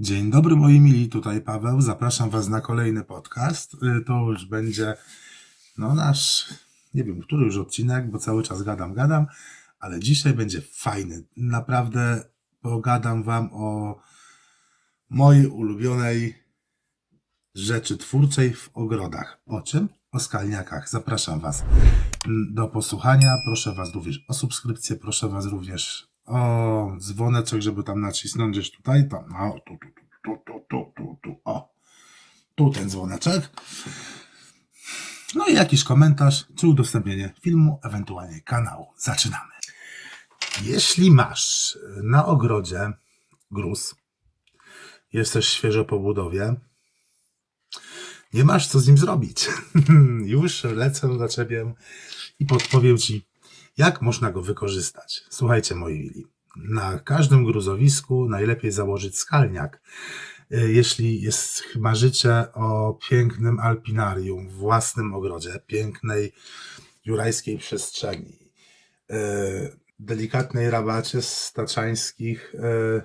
Dzień dobry moi mili, tutaj Paweł. Zapraszam Was na kolejny podcast. Y, To już będzie no nasz, nie wiem, który już odcinek, bo cały czas gadam, gadam, ale dzisiaj będzie fajny. Naprawdę pogadam Wam o mojej ulubionej rzeczy twórczej w ogrodach. O czym? O skalniakach. Zapraszam Was do posłuchania. Proszę Was również o subskrypcję, proszę Was również o, dzwoneczek, żeby tam nacisnąć gdzieś tutaj, tam, no, tu, tu, tu, tu, tu, tu, tu, o. Tu ten dzwoneczek. No i jakiś komentarz czy udostępnienie filmu, ewentualnie kanału. Zaczynamy. Jeśli masz y, na ogrodzie gruz, jesteś świeżo po budowie, nie masz co z nim zrobić. Już lecę do ciebie i podpowiem ci, jak można go wykorzystać. Słuchajcie, moi mili. Na każdym gruzowisku najlepiej założyć skalniak. Y, Jeśli jest, marzycie o pięknym alpinarium w własnym ogrodzie, pięknej jurajskiej przestrzeni, y, delikatnej rabacie z taczańskich y,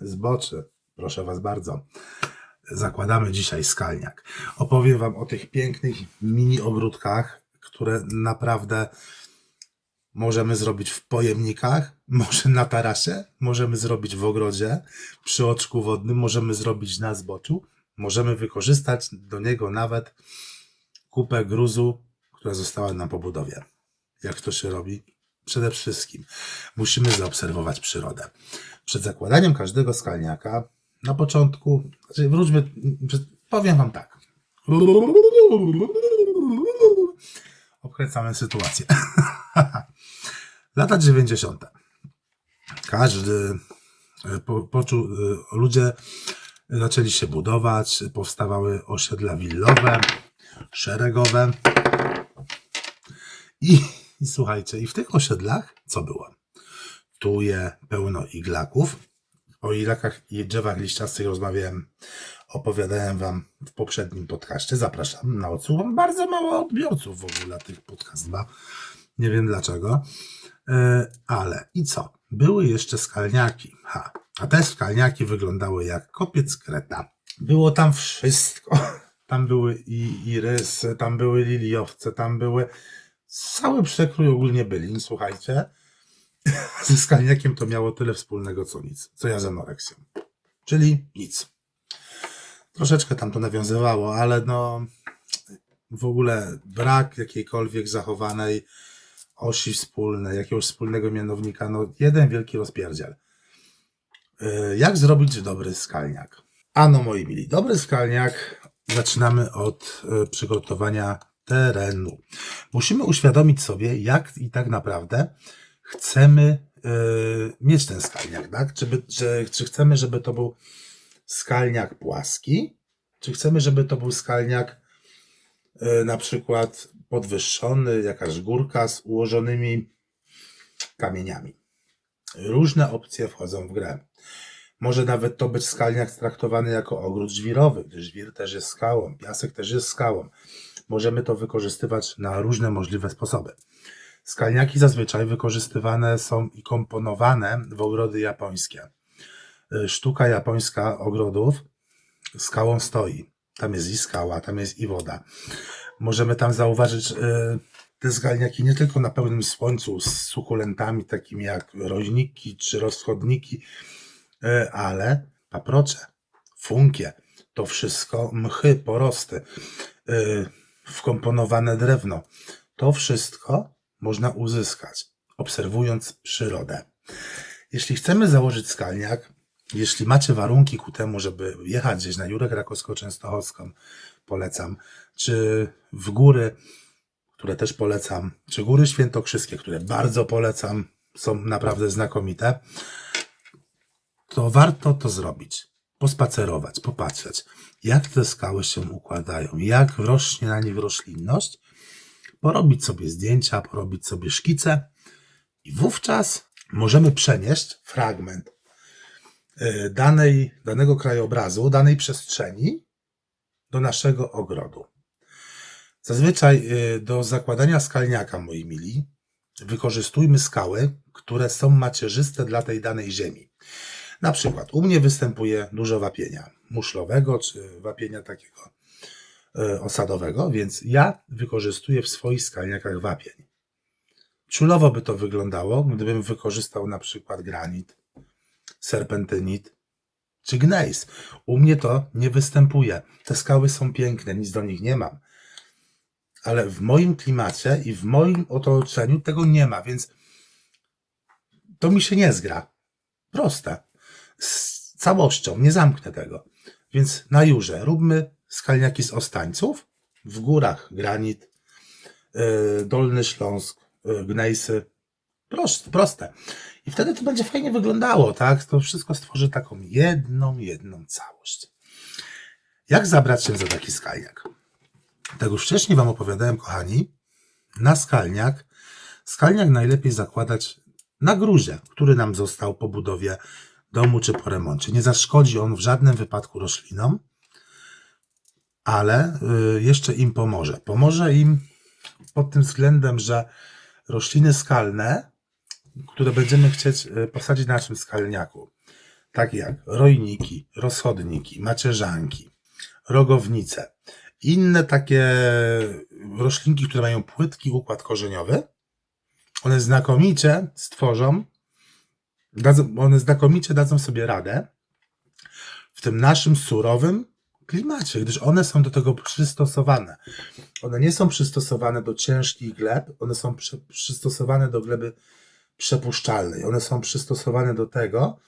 zboczy, proszę Was bardzo, zakładamy dzisiaj skalniak. Opowiem Wam o tych pięknych mini ogródkach, które naprawdę możemy zrobić w pojemnikach, może na tarasie, możemy zrobić w ogrodzie, przy oczku wodnym, możemy zrobić na zboczu, możemy wykorzystać do niego nawet kupę gruzu, która została nam po budowie. Jak to się robi? Przede wszystkim musimy zaobserwować przyrodę. Przed zakładaniem każdego skalniaka, na początku, znaczy wróćmy, powiem Wam tak. Obkręcamy sytuację. Lata 90. Każdy e, po, poczuł, e, ludzie zaczęli się budować, powstawały osiedla willowe, szeregowe. I, I słuchajcie, i w tych osiedlach co było? Tu je pełno iglaków. O iglakach i drzewach liściastych rozmawiałem, opowiadałem Wam w poprzednim podcaście. Zapraszam na odsłuch. Mam bardzo mało odbiorców w ogóle tych podcastów. Nie wiem dlaczego. E, Ale i co? Były jeszcze skalniaki. Ha. A te skalniaki wyglądały jak kopiec kreta. Było tam wszystko. Tam były i irysy, tam były liliowce, tam były cały przekrój ogólnie bylin, słuchajcie. Ze skalniakiem to miało tyle wspólnego co nic, co ja z anoreksją. Czyli nic. Troszeczkę tam to nawiązywało, ale no w ogóle brak jakiejkolwiek zachowanej osi wspólnej, jakiegoś wspólnego mianownika, no jeden wielki rozpierdziel. Yy, Jak zrobić dobry skalniak? Ano moi mili, dobry skalniak zaczynamy od yy, przygotowania terenu. Musimy uświadomić sobie, jak i tak naprawdę chcemy yy, mieć ten skalniak, tak? Czy, by, że, czy chcemy, żeby to był skalniak płaski, czy chcemy, żeby to był skalniak na przykład podwyższony, jakaś górka z ułożonymi kamieniami. Różne opcje wchodzą w grę. Może nawet to być skalniak traktowany jako ogród żwirowy, gdyż żwir też jest skałą, piasek też jest skałą. Możemy to wykorzystywać na różne możliwe sposoby. Skalniaki zazwyczaj wykorzystywane są i komponowane w ogrody japońskie. Y, Sztuka japońska ogrodów skałą stoi. Tam jest i skała, tam jest i woda. Możemy tam zauważyć y, te skalniaki nie tylko na pełnym słońcu z sukulentami takimi jak roźniki czy rozchodniki, y, ale paprocze, funkie, to wszystko mchy, porosty, y, wkomponowane drewno. To wszystko można uzyskać, obserwując przyrodę. Jeśli chcemy założyć skalniak, jeśli macie warunki ku temu, żeby jechać gdzieś na Jurę Krakowsko-Częstochowską, polecam, czy w góry, które też polecam, czy góry świętokrzyskie, które bardzo polecam, są naprawdę znakomite, to warto to zrobić. Pospacerować, popatrzeć, jak te skały się układają, jak rośnie na nich roślinność, porobić sobie zdjęcia, porobić sobie szkice i wówczas możemy przenieść fragment danej, danego krajobrazu, danej przestrzeni do naszego ogrodu. Zazwyczaj y, do zakładania skalniaka, moi mili, wykorzystujmy skały, które są macierzyste dla tej danej ziemi. Na przykład u mnie występuje dużo wapienia muszlowego czy wapienia takiego e, osadowego, więc ja wykorzystuję w swoich skalniakach wapień. Czulowo by to wyglądało, gdybym wykorzystał na przykład granit, serpentynit czy gnejs. U mnie to nie występuje. Te skały są piękne, nic do nich nie mam. Ale w moim klimacie i w moim otoczeniu tego nie ma, więc to mi się nie zgra. Proste. Z całością, nie zamknę tego. Więc na jurze róbmy skalniaki z ostańców, w górach granit, yy, Dolny Śląsk, yy, gnejsy. Proste, proste. I wtedy to będzie fajnie wyglądało, tak? To wszystko stworzy taką jedną, jedną całość. Jak zabrać się za taki skalniak? Tak już wcześniej Wam opowiadałem, kochani, na skalniak. Skalniak najlepiej zakładać na gruzie, który nam został po budowie domu czy po remoncie. Nie zaszkodzi on w żadnym wypadku roślinom, ale y, jeszcze im pomoże. Pomoże im pod tym względem, że rośliny skalne, które będziemy chcieć y, posadzić na naszym skalniaku, takie jak rojniki, rozchodniki, macierzanki, rogownice, inne takie roślinki, które mają płytki układ korzeniowy, one znakomicie stworzą, dadzą, one znakomicie dadzą sobie radę w tym naszym surowym klimacie, gdyż one są do tego przystosowane. One nie są przystosowane do ciężkich gleb, one są przy, przystosowane do gleby przepuszczalnej. One są przystosowane do tego,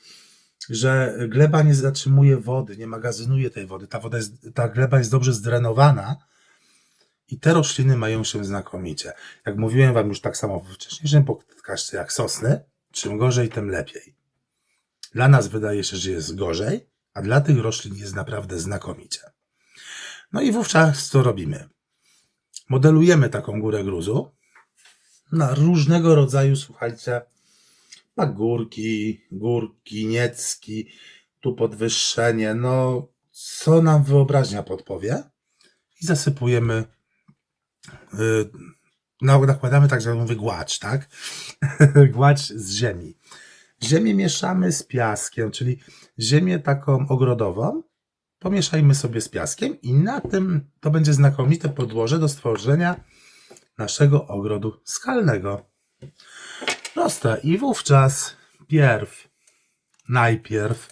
że gleba nie zatrzymuje wody, nie magazynuje tej wody. Ta, woda jest, ta gleba jest dobrze zdrenowana i te rośliny mają się znakomicie. Jak mówiłem Wam już tak samo w wcześniejszym podcaście, jak sosny, czym gorzej, tym lepiej. Dla nas wydaje się, że jest gorzej, a dla tych roślin jest naprawdę znakomicie. No i wówczas co robimy? Modelujemy taką górę gruzu na różnego rodzaju, słuchajcie, pagórki, górki, niecki, tu podwyższenie, no co nam wyobraźnia podpowie i zasypujemy, yy, nakładamy tak, że mówię głacz, tak? głacz z ziemi. Ziemię mieszamy z piaskiem, czyli ziemię taką ogrodową, pomieszajmy sobie z piaskiem i na tym to będzie znakomite podłoże do stworzenia naszego ogrodu skalnego. Proste. I wówczas pierw, najpierw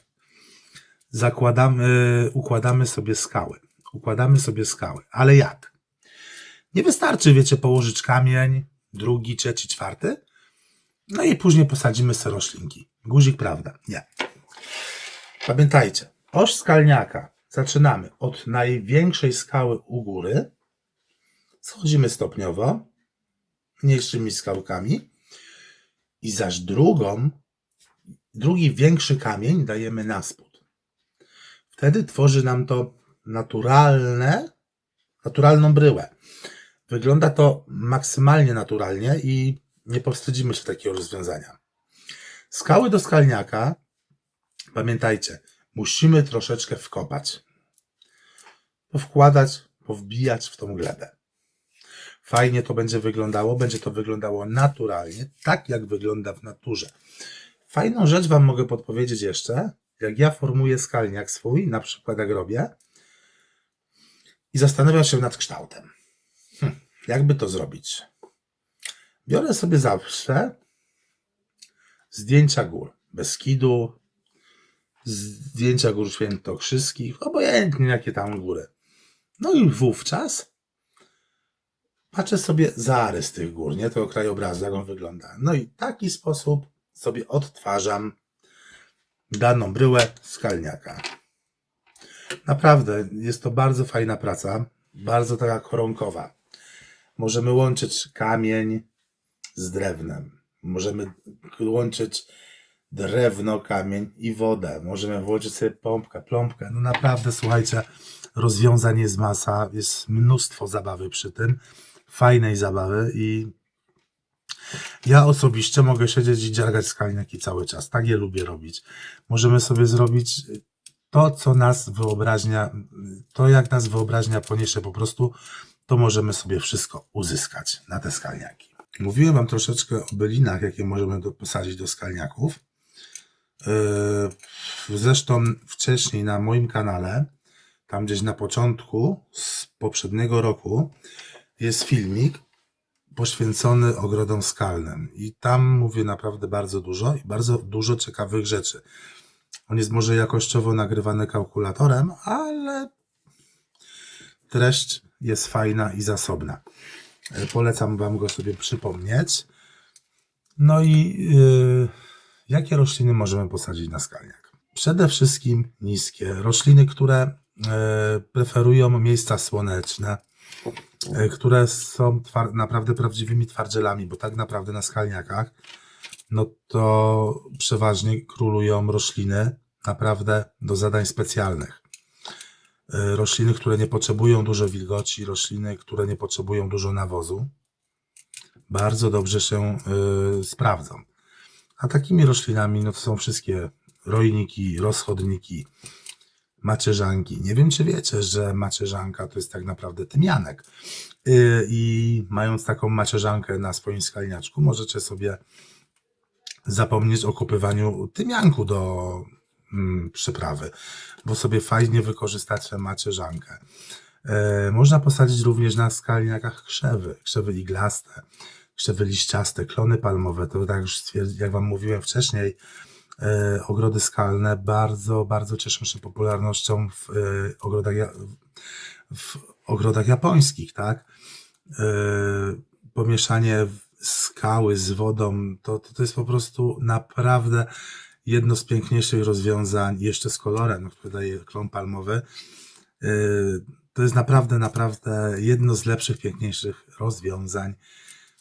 zakładamy, układamy sobie skały. Układamy sobie skały. Ale jak? Nie wystarczy, wiecie, położyć kamień, drugi, trzeci, czwarty, no i później posadzimy sobie roślinki. Guzik, prawda? Nie. Pamiętajcie, oś skalniaka zaczynamy od największej skały u góry, schodzimy stopniowo, mniejszymi skałkami i zaś drugą, drugi większy kamień dajemy na spód. Wtedy tworzy nam to naturalne, naturalną bryłę. Wygląda to maksymalnie naturalnie i nie powstydzimy się takiego rozwiązania. Skały do skalniaka, pamiętajcie, musimy troszeczkę wkopać. Powkładać, powbijać w tą glebę. Fajnie to będzie wyglądało, będzie to wyglądało naturalnie, tak jak wygląda w naturze. Fajną rzecz Wam mogę podpowiedzieć jeszcze, jak ja formuję skalniak swój, na przykład jak robię, i zastanawiam się nad kształtem. Hm, jakby to zrobić? Biorę sobie zawsze zdjęcia gór Beskidu, zdjęcia gór świętokrzyskich, obojętnie jakie tam góry. No i wówczas patrzę sobie zarys tych gór, nie? Tego krajobrazu, jak on wygląda. No i w taki sposób sobie odtwarzam daną bryłę skalniaka. Naprawdę jest to bardzo fajna praca, bardzo taka koronkowa. Możemy łączyć kamień z drewnem. Możemy łączyć drewno, kamień i wodę. Możemy włożyć sobie pompkę, pląbkę. No naprawdę, słuchajcie, rozwiązań jest masa, jest mnóstwo zabawy przy tym, fajnej zabawy i ja osobiście mogę siedzieć i dziergać skalniaki cały czas. Tak je lubię robić. Możemy sobie zrobić to, co nas wyobraźnia, to jak nas wyobraźnia poniesie po prostu, to możemy sobie wszystko uzyskać na te skalniaki. Mówiłem Wam troszeczkę o bylinach, jakie możemy posadzić do skalniaków. Yy, Zresztą wcześniej na moim kanale, tam gdzieś na początku z poprzedniego roku, jest filmik poświęcony ogrodom skalnym. I tam mówię naprawdę bardzo dużo i bardzo dużo ciekawych rzeczy. On jest może jakościowo nagrywany kalkulatorem, ale treść jest fajna i zasobna. E, Polecam Wam go sobie przypomnieć. No i yy, jakie rośliny możemy posadzić na skalniak? Przede wszystkim niskie. Rośliny, które e, preferują miejsca słoneczne, które są naprawdę prawdziwymi twardzielami, bo tak naprawdę na skalniakach no to przeważnie królują rośliny naprawdę do zadań specjalnych. E, Rośliny, które nie potrzebują dużo wilgoci, rośliny, które nie potrzebują dużo nawozu, bardzo dobrze się y, sprawdzą. A takimi roślinami no to są wszystkie rojniki, rozchodniki, macierzanki. Nie wiem, czy wiecie, że macierzanka to jest tak naprawdę tymianek. Y, I mając taką macierzankę na swoim skalniaczku, możecie sobie zapomnieć o kupywaniu tymianku do mm, przyprawy, bo sobie fajnie wykorzystacie macierzankę. E, Można posadzić również na skalniakach krzewy, krzewy iglaste, krzewy liściaste, klony palmowe. To tak już jak Wam mówiłem wcześniej, ogrody skalne bardzo, bardzo cieszą się popularnością w, e, ogrodach, w ogrodach japońskich, tak? E, Pomieszanie skały z wodą, to, to, to jest po prostu naprawdę jedno z piękniejszych rozwiązań, jeszcze z kolorem, który daje klon palmowy. To jest naprawdę, naprawdę jedno z lepszych, piękniejszych rozwiązań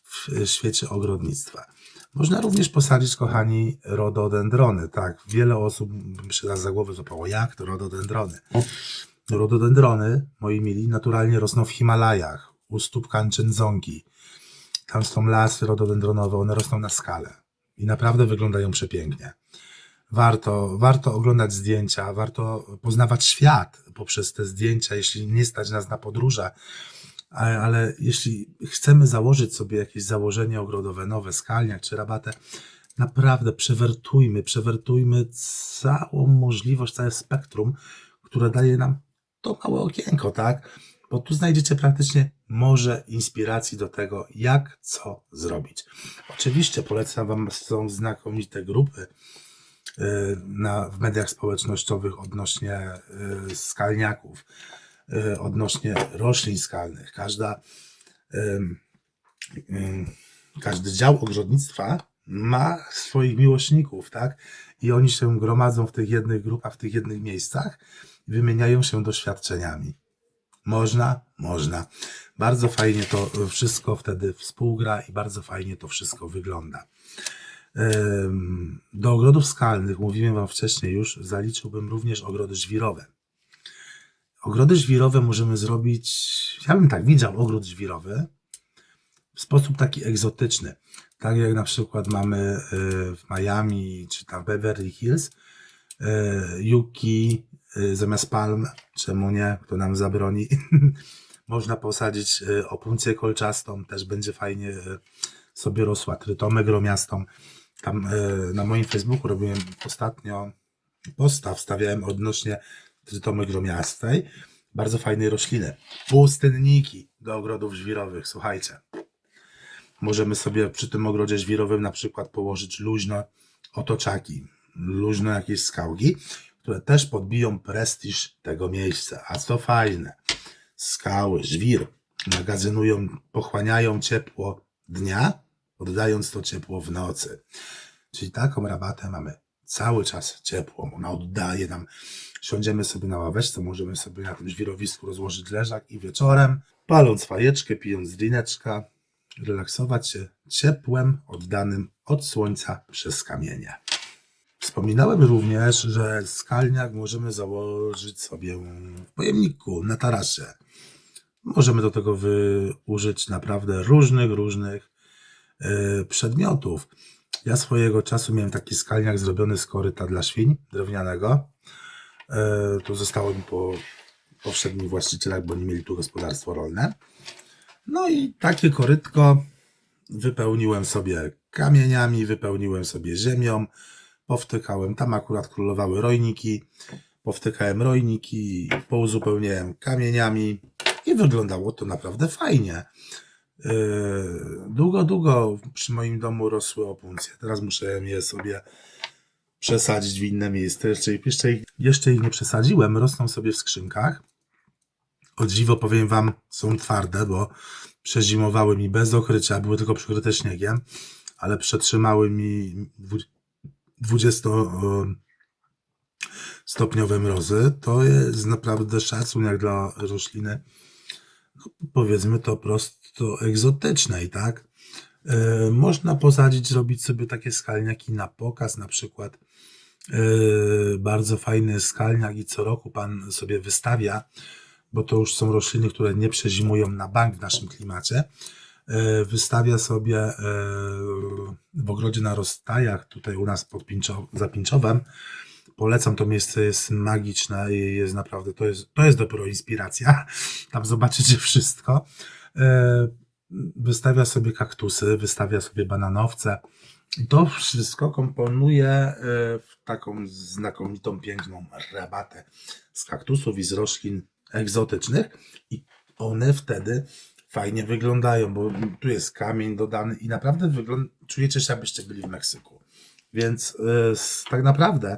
w świecie ogrodnictwa. Można również posadzić, kochani, rododendrony. Tak, wiele osób się raz za głowę złapało. Jak to rododendrony? Rododendrony, moi mili, naturalnie rosną w Himalajach, u stóp Kanchenjungi. Tam są lasy rododendronowe, one rosną na skalę i naprawdę wyglądają przepięknie. Warto, warto oglądać zdjęcia, warto poznawać świat poprzez te zdjęcia, jeśli nie stać nas na podróże, ale, ale jeśli chcemy założyć sobie jakieś założenie ogrodowe, nowe, skalniak czy rabatę, naprawdę przewertujmy, przewertujmy całą możliwość, całe spektrum, które daje nam to małe okienko, tak? Bo tu znajdziecie praktycznie morze inspiracji do tego, jak co zrobić. Oczywiście polecam Wam, są znakomite grupy y, na, w mediach społecznościowych odnośnie y, skalniaków, odnośnie roślin skalnych. Każda, każdy dział ogrodnictwa ma swoich miłośników, tak? I oni się gromadzą w tych jednych grupach, w tych jednych miejscach wymieniają się doświadczeniami. Można? Można. Bardzo fajnie to wszystko wtedy współgra i bardzo fajnie to wszystko wygląda. Do ogrodów skalnych, mówiłem Wam wcześniej już, zaliczyłbym również ogrody żwirowe. Ogrody żwirowe możemy zrobić, ja bym tak widział ogród żwirowy w sposób taki egzotyczny. Tak jak na przykład mamy y, w Miami czy tam Beverly Hills, Yuki y, zamiast palm, czemu nie, kto nam zabroni. Można posadzić opuncję kolczastą, też będzie fajnie sobie rosła, trytomę gromiastą. Tam na moim Facebooku robiłem ostatnio posta, wstawiałem odnośnie trytomy gromiastej, bardzo fajnej rośliny. Pustyniki do ogrodów żwirowych, słuchajcie. Możemy sobie przy tym ogrodzie żwirowym na przykład położyć luźno otoczaki, luźno jakieś skałki, które też podbiją prestiż tego miejsca. A co fajne, skały, żwir magazynują, pochłaniają ciepło dnia, oddając to ciepło w nocy. Czyli taką rabatę mamy cały czas ciepło. Ona oddaje nam. Siądziemy sobie na ławeczce, możemy sobie na tym żwirowisku rozłożyć leżak i wieczorem, paląc fajeczkę, pijąc drineczka, relaksować się ciepłem oddanym od słońca przez kamienie. Wspominałem również, że skalniak możemy założyć sobie w pojemniku na tarasie. Możemy do tego wy- użyć naprawdę różnych, różnych e, przedmiotów. Ja swojego czasu miałem taki skalniak zrobiony z koryta dla świń drewnianego. E, To zostało mi po poprzednich właścicielach, bo nie mieli tu gospodarstwo rolne. No i takie korytko wypełniłem sobie kamieniami, wypełniłem sobie ziemią, powtykałem, tam akurat królowały rojniki, powtykałem rojniki, pouzupełniałem kamieniami i wyglądało to naprawdę fajnie. Yy, Długo, długo przy moim domu rosły opuncje. Teraz muszę je sobie przesadzić w inne miejsce. Jeszcze, jeszcze, ich- jeszcze ich nie przesadziłem, rosną sobie w skrzynkach. O dziwo powiem wam, są twarde, bo przezimowały mi bez okrycia, były tylko przykryte śniegiem, ale przetrzymały mi dwu- 20 e, stopniowe mrozy. To jest naprawdę szacunek dla rośliny, no, powiedzmy to prosto egzotycznej, tak? E, Można posadzić, zrobić sobie takie skalniaki na pokaz, na przykład bardzo fajny skalniak i co roku pan sobie wystawia, bo to już są rośliny, które nie przezimują na bank w naszym klimacie. E, Wystawia sobie e, w ogrodzie na rozstajach, tutaj u nas pod Pinczo, za Pinczowem. Polecam, to miejsce jest magiczne i jest naprawdę, to jest, to jest dopiero inspiracja. Tam zobaczycie wszystko. Wystawia sobie kaktusy, wystawia sobie bananowce. To wszystko komponuje e, w taką znakomitą, piękną rabatę z kaktusów i z roślin egzotycznych i one wtedy fajnie wyglądają, bo tu jest kamień dodany i naprawdę wygląda, czujecie się jakbyście byli w Meksyku. Więc s- tak naprawdę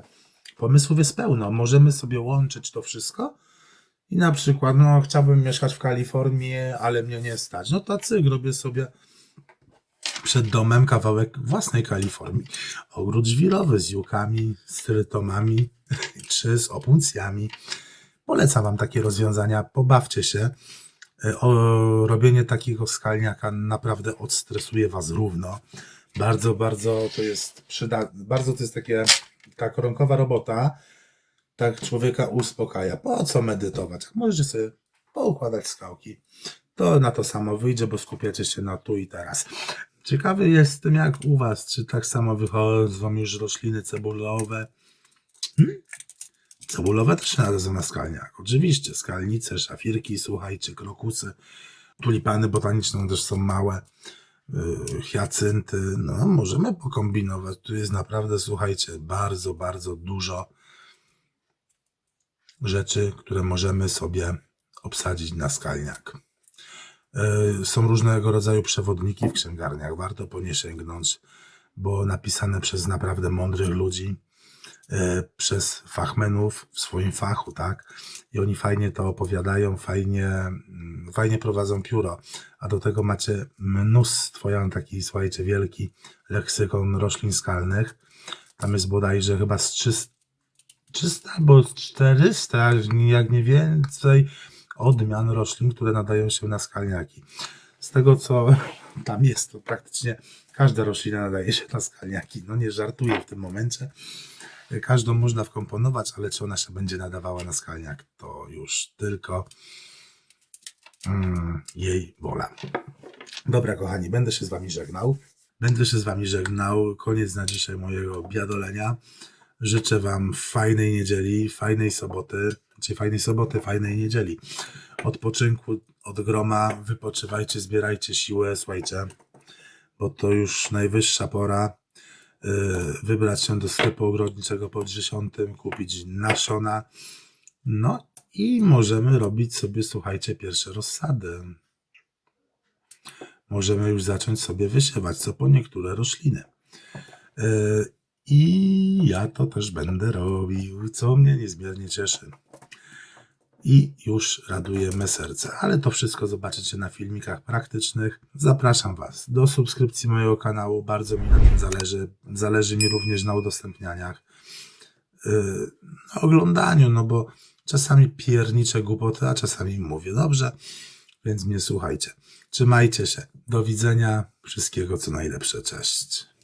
pomysłów jest pełno. Możemy sobie łączyć to wszystko i na przykład, no chciałbym mieszkać w Kalifornii, ale mnie nie stać. No to cyk, robię sobie przed domem kawałek własnej Kalifornii. Ogród żwirowy z jukami, z trytomami czy z opuncjami. Polecam Wam takie rozwiązania, pobawcie się. E, O, robienie takiego skalniaka naprawdę odstresuje Was równo. Bardzo, bardzo to jest przydatne. Bardzo to jest takie, ta koronkowa robota, tak człowieka uspokaja. Po co medytować? Możecie sobie poukładać skałki. To na to samo wyjdzie, bo skupiacie się na tu i teraz. Ciekawy jestem jak u Was, czy tak samo wychodzą już rośliny cebulowe. Hmm? Cebulowe też należą na skalniak. Oczywiście, skalnice, szafirki, słuchajcie, krokusy, tulipany botaniczne też są małe, yy, hiacynty. No, możemy pokombinować. Tu jest naprawdę, słuchajcie, bardzo, bardzo dużo rzeczy, które możemy sobie obsadzić na skalniak. Yy, Są różnego rodzaju przewodniki w księgarniach. Warto po nie sięgnąć, bo napisane przez naprawdę mądrych ludzi e, przez fachmenów w swoim fachu, tak? I oni fajnie to opowiadają, fajnie, mm, fajnie prowadzą pióro, a do tego macie mnóstwo, ja mam taki, słuchajcie, wielki leksykon roślin skalnych. Tam jest bodajże chyba z 300, 300 albo z 400, jak nie więcej, odmian roślin, które nadają się na skalniaki. Z tego, co tam jest, to praktycznie każda roślina nadaje się na skalniaki. No nie żartuję w tym momencie. Każdą można wkomponować, ale czy ona się będzie nadawała na skalniak, to już tylko mm, jej wola. Dobra, kochani, będę się z Wami żegnał. Będę się z Wami żegnał. Koniec na dzisiaj mojego biadolenia. Życzę Wam fajnej niedzieli, fajnej soboty, czy fajnej soboty, fajnej niedzieli. Odpoczynku od groma, wypoczywajcie, zbierajcie siłę, słuchajcie, bo to już najwyższa pora y, wybrać się do sklepu ogrodniczego pod 10, kupić nasiona. No i możemy robić sobie, słuchajcie, pierwsze rozsady. Możemy już zacząć sobie wysiewać co po niektóre rośliny. Y, I ja to też będę robił, co mnie niezmiernie cieszy. I już raduje me serce. Ale to wszystko zobaczycie na filmikach praktycznych. Zapraszam Was do subskrypcji mojego kanału. Bardzo mi na tym zależy. Zależy mi również na udostępnianiach. Yy, na oglądaniu, no bo czasami pierniczę głupoty, a czasami mówię dobrze, więc mnie słuchajcie. Trzymajcie się. Do widzenia. Wszystkiego co najlepsze. Cześć.